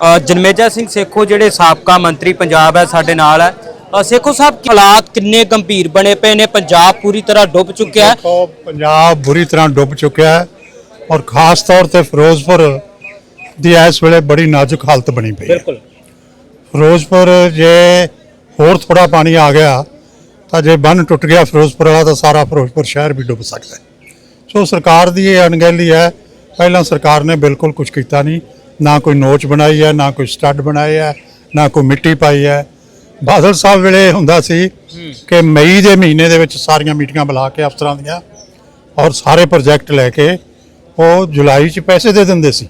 ਜਨਮੇਜਾ ਸਿੰਘ ਸੇਖੋ ਜਿਹੜੇ ਸਾਬਕਾ ਮੰਤਰੀ ਪੰਜਾਬ ਹੈ ਸਾਡੇ ਨਾਲ ਹੈ। ਸੇਖੋ ਸਾਹਿਬ ਕੀ ਹਾਲਾਤ ਕਿੰਨੇ ਗੰਭੀਰ ਬਣੇ ਪਏ ਨੇ? ਪੰਜਾਬ ਪੂਰੀ ਤਰ੍ਹਾਂ ਡੁੱਬ ਚੁੱਕਿਆ ਹੈ। ਦੇਖੋ ਪੰਜਾਬ ਬੁਰੀ ਤਰ੍ਹਾਂ ਡੁੱਬ ਚੁੱਕਿਆ ਹੈ ਔਰ ਖਾਸ ਤੌਰ ਤੇ ਫਿਰੋਜ਼ਪੁਰ ਦੀ ਇਸ ਵੇਲੇ ਬੜੀ ਨਾਜ਼ੁਕ ਹਾਲਤ ਬਣੀ ਪਈ ਹੈ। ਬਿਲਕੁਲ। ਫਿਰੋਜ਼ਪੁਰ ਜੇ ਹੋਰ ਥੋੜਾ ਪਾਣੀ ਆ ਗਿਆ ਤਾਂ ਜੇ ਬੰਨ ਟੁੱਟ ਗਿਆ ਫਿਰੋਜ਼ਪੁਰ ਵਾਲਾ ਤਾਂ ਸਾਰਾ ਫਿਰੋਜ਼ਪੁਰ ਸ਼ਹਿਰ ਵੀ ਡੁੱਬ ਸਕਦਾ ਹੈ। ਸੋ ਸਰਕਾਰ ਦੀ ਇਹ ਅਣਗਹਿਲੀ ਹੈ। ਪਹਿਲਾਂ ਸਰਕਾਰ ਨੇ ਬਿਲਕੁਲ ਕੁਝ ਕੀਤਾ ਨਹੀਂ। ਨਾ ਕੋਈ ਨੋਚ ਬਣਾਈ ਹੈ, ਨਾ ਕੋਈ ਸਟੱਡ ਬਣਾਏ ਹੈ, ਨਾ ਕੋਈ ਮਿੱਟੀ ਪਾਈ ਹੈ। ਬਾਦਲ ਸਾਹਿਬ ਵੇਲੇ ਹੁੰਦਾ ਸੀ ਕਿ ਮਈ ਦੇ ਮਹੀਨੇ ਦੇ ਵਿੱਚ ਸਾਰੀਆਂ ਮੀਟਿੰਗਾਂ ਬੁਲਾ ਕੇ ਅਫਸਰਾਂ ਦੀਆਂ ਔਰ ਸਾਰੇ ਪ੍ਰੋਜੈਕਟ ਲੈ ਕੇ ਉਹ ਜੁਲਾਈ 'ਚ ਪੈਸੇ ਦੇ ਦਿੰਦੇ ਸੀ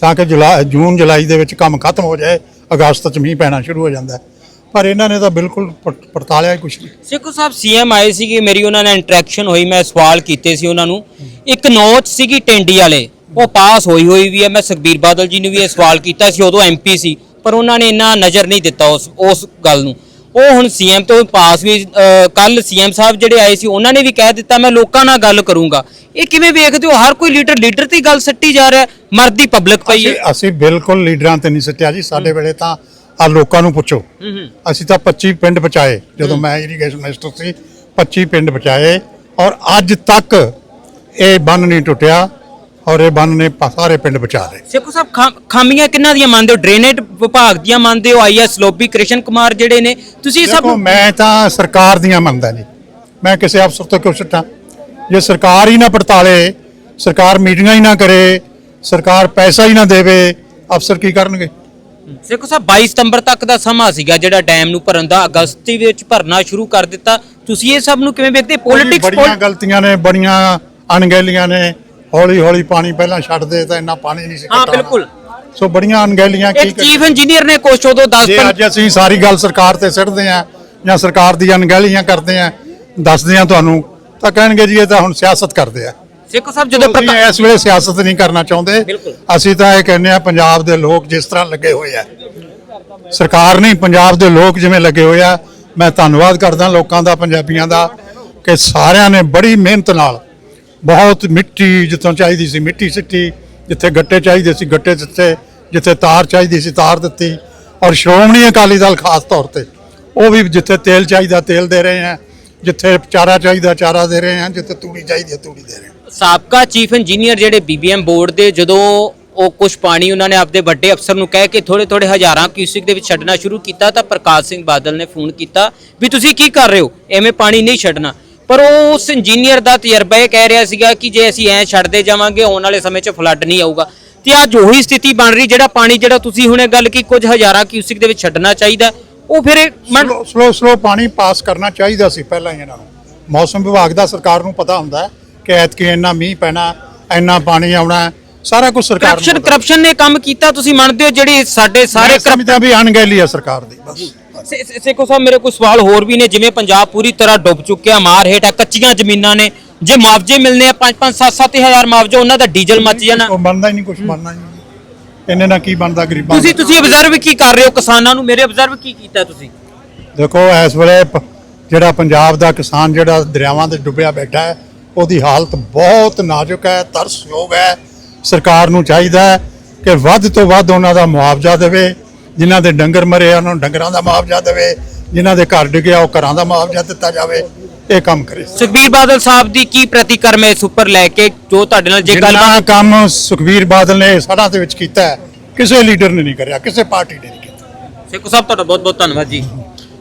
ਤਾਂ ਕਿ ਜੁਲਾਈ ਜੂਨ, ਜੁਲਾਈ ਦੇ ਵਿੱਚ ਕੰਮ ਖਤਮ ਹੋ ਜਾਏ, ਅਗਸਤ 'ਚ ਮੀਂਹ ਪੈਣਾ ਸ਼ੁਰੂ ਹੋ ਜਾਂਦਾ ਪਰ ਇਹਨਾਂ ਨੇ ਤਾਂ ਬਿਲਕੁਲ ਪੜ- ਪੜਤਾਲਿਆ ਹੀ ਕੁਛ ਨਹੀਂ। ਸਿੱਖੂ ਸਾਹਿਬ ਸੀਐਮ ਆਏ ਸੀਗੇ ਮੇਰੀ ਉਹਨਾਂ ਨਾਲ ਇੰਟਰੈਕਸ਼ਨ ਹੋਈ, ਮੈਂ ਸਵਾਲ ਕੀਤੇ ਸੀ ਉਹਨਾਂ ਨੂੰ। ਇੱਕ ਨੋਚ ਸੀਗੀ ਟੈਂਡੀ ਵਾਲੇ। ਉਹ ਪਾਸ ਹੋਈ ਹੋਈ ਵੀ ਹੈ। ਮੈਂ ਸੁਖਬੀਰ ਬਾਦਲ ਜੀ ਨੂੰ ਵੀ ਇਹ ਸਵਾਲ ਕੀਤਾ ਸੀ ਉਦੋਂ ਐਮਪੀ ਸੀ ਪਰ ਉਹਨਾਂ ਨੇ ਇੰਨਾ ਨਜ਼ਰ ਨਹੀਂ ਦਿੱਤਾ ਉਸ ਉਸ ਗੱਲ ਨੂੰ। ਉਹ ਹੁਣ ਸੀਐਮ ਤੋਂ ਪਾਸ ਵੀ ਕੱਲ ਸੀਐਮ ਸਾਹਿਬ ਜਿਹੜੇ ਆਏ ਸੀ ਉਹਨਾਂ ਨੇ ਵੀ ਕਹਿ ਦਿੱਤਾ ਮੈਂ ਲੋਕਾਂ ਨਾਲ ਗੱਲ ਕਰੂੰਗਾ। ਇਹ ਕਿਵੇਂ ਵੇਖਦੇ ਹੋ? ਹਰ ਕੋਈ ਲੀਡਰ ਲੀਡਰ ਤੇ ਗੱਲ ਸੱਟੀ ਜਾ ਰਿਹਾ ਮਰਦੀ ਪਬਲਿਕ ਪਈ ਹੈ। ਅਸੀਂ- ਬਿਲਕੁਲ ਲੀਡਰਾਂ ਤੇ ਨਹੀਂ ਸੱਟਿਆ ਜੀ। ਸਾਡੇ ਵੇਲੇ ਤਾਂ ਆ ਲੋਕਾਂ ਨੂੰ ਪੁੱਛੋ। ਅਸੀਂ ਤਾਂ 25 ਪਿੰਡ ਬਚਾਏ। ਜਦੋਂ ਮੈਂ ਇਰੀਗੇਸ਼ਨ ਮਿਨਿਸਟਰ ਸੀ 25 ਪਿੰਡ ਬਚਾਏ। ਔਰ ਅੱਜ ਤੱਕ ਇਹ ਬੰਨ ਨਹੀਂ ਟੁੱਟਿਆ। ਔਰ ਇਹ ਬੰਨ ਨੇ ਪ- ਸਾਰੇ ਪਿੰਡ ਬਚਾ ਲਏ। ਸੇਖੋ ਸਾਹਿਬ ਖਾਮ- ਖਾਮੀਆਂ ਕਿੰਨਾ ਦੀਆਂ ਮੰਨਦੇ ਹੋ? ਡਰੇਨੇਜ ਵਿਭਾਗ ਦੀਆਂ ਮੰਨਦੇ ਹੋ? ਆਈਐਸ ਲੋਬੀ ਕ੍ਰਿਸ਼ਨ ਕੁਮਾਰ ਜਿਹੜੇ ਨੇ। ਤੁਸੀਂ ਇਹ ਸਭ ਦੇਖੋ ਮੈਂ ਤਾਂ ਸਰਕਾਰ ਦੀਆਂ ਮੰਨਦਾ ਜੀ ਮੈਂ ਕਿਸੇ ਅਫਸਰ ਤੋਂ ਕਿਉਂ ਛੱਟਾਂ ਜੇ ਸਰਕਾਰ ਹੀ ਨਾ ਪੜਤਾਲੇ ਸਰਕਾਰ ਮੀਟਿੰਗਾਂ ਹੀ ਨਾ ਕਰੇ ਸਰਕਾਰ ਪੈਸਾ ਹੀ ਨਾ ਦੇਵੇ ਅਫਸਰ ਕੀ ਕਰਨਗੇ? ਸੇਖੋ ਸਾਹਿਬ 22 ਸਤੰਬਰ ਤੱਕ ਦਾ ਸਮਾਂ ਸੀਗਾ ਜਿਹੜਾ ਡੈਮ ਨੂੰ ਭਰਨ ਦਾ। ਅਗਸਤ ਦੇ ਵਿੱਚ ਭਰਨਾ ਸ਼ੁਰੂ ਕਰ ਦਿੱਤਾ। ਤੁਸੀਂ ਇਹ ਸਭ ਨੂੰ ਕਿਵੇਂ ਵੇਖਦੇ ਬੜੀਆਂ ਪੋਲਿਟਿਕਸ ਗਲਤੀਆਂ ਨੇ ਬੜੀਆਂ ਅਣਗਹਿਲੀਆਂ ਨੇ। ਹੌਲੀ ਹੌਲੀ ਪਾਣੀ ਪਹਿਲਾਂ ਛੱਡਦੇ ਤਾਂ ਇੰਨਾ ਪਾਣੀ ਨਹੀਂ ਸੀ ਹਾਂ ਬਿਲਕੁਲ। ਸੋ ਬੜੀਆਂ ਅਣਗਹਿਲੀਆਂ ਕੀ ਇੱਕ ਚੀਫ ਇੰਜੀਨੀਅਰ ਨੇ ਕੁਛ ਉਦੋਂ 10 ਜੇ ਅੱਜ ਅਸੀਂ ਸਾਰੀ ਗੱਲ ਸਰਕਾਰ ਤੇ ਸਿੱਟਦੇ ਆ ਜਾਂ ਸਰਕਾਰ ਦੀ ਅਣਗਹਿਲੀਆਂ ਕਰਦੇ ਆ ਦੱਸਦੇ ਆ ਤੁਹਾਨੂੰ ਤਾਂ ਕਹਿਣਗੇ ਜੀ ਇਹ ਤਾਂ ਹੁਣ ਸਿਆਸਤ ਕਰਦੇ ਆ। ਸੇਖੋ ਸਾਹਿਬ ਜਦੋਂ ਅਸੀਂ ਇਸ ਵੇਲੇ ਸਿਆਸਤ ਨਹੀਂ ਕਰਨਾ ਚਾਹੁੰਦੇ। ਅਸੀਂ ਤਾਂ ਇਹ ਕਹਿੰਦੇ ਆ ਪੰਜਾਬ ਦੇ ਲੋਕ ਜਿਸ ਤਰ੍ਹਾਂ ਲੱਗੇ ਹੋਏ ਆ। ਸਰਕਾਰ ਨਹੀਂ ਪੰਜਾਬ ਦੇ ਲੋਕ ਜਿਵੇਂ ਲੱਗੇ ਹੋਏ ਆ। ਮੈਂ ਧੰਨਵਾਦ ਕਰਦਾ ਲੋਕਾਂ ਦਾ ਪੰਜਾਬੀਆਂ ਦਾ ਕਿ ਸਾਰਿਆਂ ਨੇ ਬੜੀ ਮਿਹਨਤ ਨਾਲ ਬਹੁਤ ਮਿੱਟੀ ਜਿੱਥੋਂ ਚਾਹੀਦੀ ਸੀ, ਮਿੱਟੀ ਸਿੱਟੀ, ਜਿੱਥੇ ਗੱਟੇ ਚਾਹੀਦੇ ਸੀ, ਗੱਟੇ ਦਿੱਤੇ, ਜਿੱਥੇ ਤਾਰ ਚਾਹੀਦੀ ਸੀ, ਤਾਰ ਦਿੱਤੀ। ਔਰ ਸ਼੍ਰੋਮਣੀ ਅਕਾਲੀ ਦਲ ਖਾਸ ਤੌਰ ਤੇ, ਉਹ ਵੀ ਜਿੱਥੇ ਤੇਲ ਚਾਹੀਦਾ, ਤੇਲ ਦੇ ਰਹੇ ਆ ਜਿੱਥੇ ਚਾਰਾ ਚਾਹੀਦਾ, ਚਾਰਾ ਦੇ ਰਹੇ ਆ ਜਿੱਥੇ ਤੂੜੀ ਚਾਹੀਦੀ ਹੈ, ਤੂੜੀ ਦੇ ਰਹੇ ਆ ਸਾਬਕਾ ਚੀਫ ਇੰਜੀਨੀਅਰ ਜਿਹੜੇ ਬੀਬੀਐਮ ਬੋਰਡ ਦੇ, ਜਦੋਂ ਉਹ ਕੁਝ ਪਾਣੀ ਉਹਨਾਂ ਨੇ ਆਪਦੇ ਵੱਡੇ ਅਫਸਰ ਨੂੰ ਕਹਿ ਕੇ ਥੋੜੇ ਥੋੜੇ ਹਜ਼ਾਰਾਂ ਕਿਊਸਿਕ ਦੇ ਵਿੱਚ ਛੱਡਣਾ ਸ਼ੁਰੂ ਕੀਤਾ, ਤਾਂ ਪ੍ਰਕਾਸ਼ ਸਿੰਘ ਬਾਦਲ ਨੇ ਫੋਨ ਕੀਤਾ ਵੀ ਤੁਸੀਂ ਕੀ ਕਰ ਰਹੇ ਹੋ? ਐਵੇਂ ਪਾਣੀ ਨਹੀਂ ਛੱਡਣਾ। ਪਰ ਉਸ ਇੰਜੀਨੀਅਰ ਦਾ ਤਜਰਬਾ ਇਹ ਕਹਿ ਰਿਹਾ ਸੀਗਾ ਕਿ ਜੇ ਅਸੀਂ ਐ ਛੱਡਦੇ ਜਾਵਾਂਗੇ ਆਉਣ ਵਾਲੇ ਸਮੇਂ 'ਚ ਫਲੱਡ ਨਹੀਂ ਆਊਗਾ। ਤੇ ਅੱਜ ਉਹੀ ਸਥਿਤੀ ਬਣ ਰਹੀ ਜਿਹੜਾ ਪਾਣੀ ਜਿਹੜਾ ਤੁਸੀਂ ਹੁਣੇ ਗੱਲ ਕੀ ਕੁਝ ਹਜ਼ਾਰਾਂ ਕਿਊਸਿਕ ਦੇ ਵਿੱਚ ਛੱਡਣਾ ਚਾਹੀਦਾ। ਉਹ ਫਿਰ ਸਲੋ ਸਲੋ ਪਾਣੀ ਪਾਸ ਕਰਨਾ ਚਾਹੀਦਾ ਸੀ ਪਹਿਲਾਂ ਹੀ ਇਹਨਾਂ ਨੂੰ। ਮੌਸਮ ਵਿਭਾਗ ਦਾ ਸਰਕਾਰ ਨੂੰ ਪਤਾ ਹੁੰਦਾ ਹੈ ਕਿ ਐਤਕੀ ਇੰਨਾ ਮੀਂਹ ਪੈਣਾ ਇੰਨਾ ਪਾਣੀ ਆਉਣਾ ਸਾਰਾ ਕੁਝ ਸਰਕਾਰ ਕਰਪਸ਼ਨ। ਕਰਪਸ਼ਨ ਨੇ ਕੰਮ ਕੀਤਾ ਤੁਸੀਂ ਮੰਨਦੇ ਹੋ ਜਿਹੜੀ ਸਾਡੇ ਸਾਰੇ ਮੈਂ ਕਰਪ- ਸਮਝਦਾ ਵੀ ਅਣਗਹਿਲੀ ਹੈ ਸਰਕਾਰ ਦੀ ਬਸ। ਸੇਖੋ ਸਾਹਿਬ ਮੇਰੇ ਕੋਈ ਸਵਾਲ ਹੋਰ ਵੀ ਨੇ ਜਿਵੇਂ ਪੰਜਾਬ ਪੂਰੀ ਤਰ੍ਹਾਂ ਡੁੱਬ ਚੁੱਕਿਆ ਮਾਰ ਹੇਠ ਆ ਕੱਚੀਆਂ ਜ਼ਮੀਨਾਂ ਨੇ। ਜੇ ਮੁਆਵਜ਼ੇ ਮਿਲਨੇ ਆ 5-5 7-7 ਹਜ਼ਾਰ ਮੁਆਵਜ਼ਾ ਉਹਨਾਂ ਦਾ ਡੀਜ਼ਲ ਮੱਚ ਜਾਣਾ। ਉਹ ਬਣਦਾ ਹੀ ਨਹੀਂ ਕੁਝ ਬਣਨਾ ਹੀ ਨਹੀਂ। ਇੰਨੇ ਨਾਲ ਕੀ ਬਣਦਾ ਗਰੀਬਾਂ ਤੁਸੀਂ? ਤੁਸੀਂ ਅਬਜ਼ਰਵ ਕੀ ਕਰ ਰਹੇ ਹੋ ਕਿਸਾਨਾਂ ਨੂੰ? ਮੇਰੇ ਅਬਜ਼ਰਵ ਕੀ ਕੀਤਾ ਤੁਸੀਂ? ਦੇਖੋ ਇਸ ਵੇਲੇ ਜਿਹੜਾ ਪੰਜਾਬ ਦਾ ਕਿਸਾਨ ਜਿਹੜਾ ਦਰਿਆਵਾਂ ਤੇ ਡੁੱਬਿਆ ਬੈਠਾ ਹੈ ਉਹਦੀ ਹਾਲਤ ਬਹੁਤ ਨਾਜ਼ੁਕ ਹੈ ਤਰਸਯੋਗ ਹੈ। ਸਰਕਾਰ ਨੂੰ ਚਾਹੀਦਾ ਹੈ ਕਿ ਵੱਧ ਤੋਂ ਵੱਧ ਉਹਨਾਂ ਦਾ ਮੁਆਵਜ਼ਾ ਦੇਵੇ। ਜਿਨ੍ਹਾਂ ਦੇ ਡੰਗਰ ਮਰੇ ਆ, ਉਹਨਾਂ ਨੂੰ ਡੰਗਰਾਂ ਦਾ ਮੁਆਵਜ਼ਾ ਦੇਵੇ ਜਿਨ੍ਹਾਂ ਦੇ ਘਰ ਡਿੱਗਿਆ ਉਹ ਘਰਾਂ ਦਾ ਮੁਆਵਜ਼ਾ ਦਿੱਤਾ ਜਾਵੇ ਇਹ ਕੰਮ ਕਰੇ। ਸੁਖਬੀਰ ਬਾਦਲ ਸਾਹਿਬ ਦੀ ਕੀ ਪ੍ਰਤੀਕਰਮ ਹੈ ਇਸ ਉੱਪਰ ਲੈ ਕੇ ਜੋ ਤੁਹਾਡੇ ਨਾਲ ਜੇ ਗੱਲਬਾਤ ਕੰਮ ਸੁਖਵੀਰ ਬਾਦਲ ਨੇ ਸੜਾਂ ਦੇ ਵਿੱਚ ਕੀਤਾ ਕਿਸੇ ਲੀਡਰ ਨੇ ਨਹੀਂ ਕਰਿਆ ਕਿਸੇ ਪਾਰਟੀ ਨੇ ਨਹੀਂ ਕੀਤਾ। ਸੇਖੋ ਸਾਹਿਬ ਤੁਹਾਡਾ ਬਹੁਤ ਬਹੁਤ ਧੰਨਵਾਦ ਜੀ।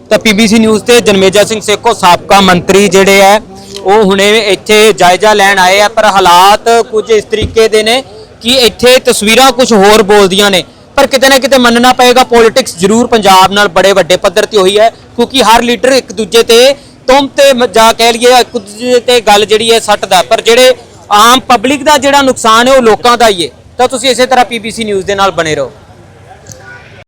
ਤਾਂ ਪੀਬੀਸੀ ਨਿਊਜ਼ ਤੇ ਜਨਮੇਜਾ ਸਿੰਘ ਸੇਖੋ ਸਾਬਕਾ ਮੰਤਰੀ ਜਿਹੜੇ ਆ ਉਹ ਹੁਣੇ ਇੱਥੇ ਜਾਇਜ਼ਾ ਲੈਣ ਆਏ ਆ ਪਰ ਹਾਲਾਤ ਕੁਝ ਇਸ ਤਰੀਕੇ ਦੇ ਨੇ ਕਿ ਇੱਥੇ ਤਸਵੀਰਾਂ ਕੁਝ ਹੋਰ ਬੋਲਦੀਆਂ ਨੇ। ਪਰ ਕਿਤੇ ਨਾ ਕਿਤੇ ਮੰਨਣਾ ਪਏਗਾ ਪੋਲਿਟਿਕਸ ਜ਼ਰੂਰ ਪੰਜਾਬ ਨਾਲ ਬੜੇ ਵੱਡੇ ਪੱਧਰ ਤੇ ਹੋਈ ਹੈ, ਕਿਉਂਕਿ ਹਰ ਲੀਡਰ ਇੱਕ ਦੂਜੇ ਤੇ ਤੁਮ ਤੇ ਮ- ਜਾ ਕਹਿ ਲਈਏ, ਇੱਕ ਦੂਜੇ ਤੇ ਗੱਲ ਜਿਹੜੀ ਹੈ ਸੱਟਦਾ ਪਰ ਜਿਹੜੇ ਆਮ ਪਬਲਿਕ ਦਾ ਜਿਹੜਾ ਨੁਕਸਾਨ ਹੈ, ਉਹ ਲੋਕਾਂ ਦਾ ਹੀ ਹੈ। ਤਾਂ ਤੁਸੀਂ ਇਸੇ ਤਰ੍ਹਾਂ ਪੀਬੀਸੀ ਨਿਊਜ਼ ਦੇ ਨਾਲ ਬਣੇ ਰਹੋ।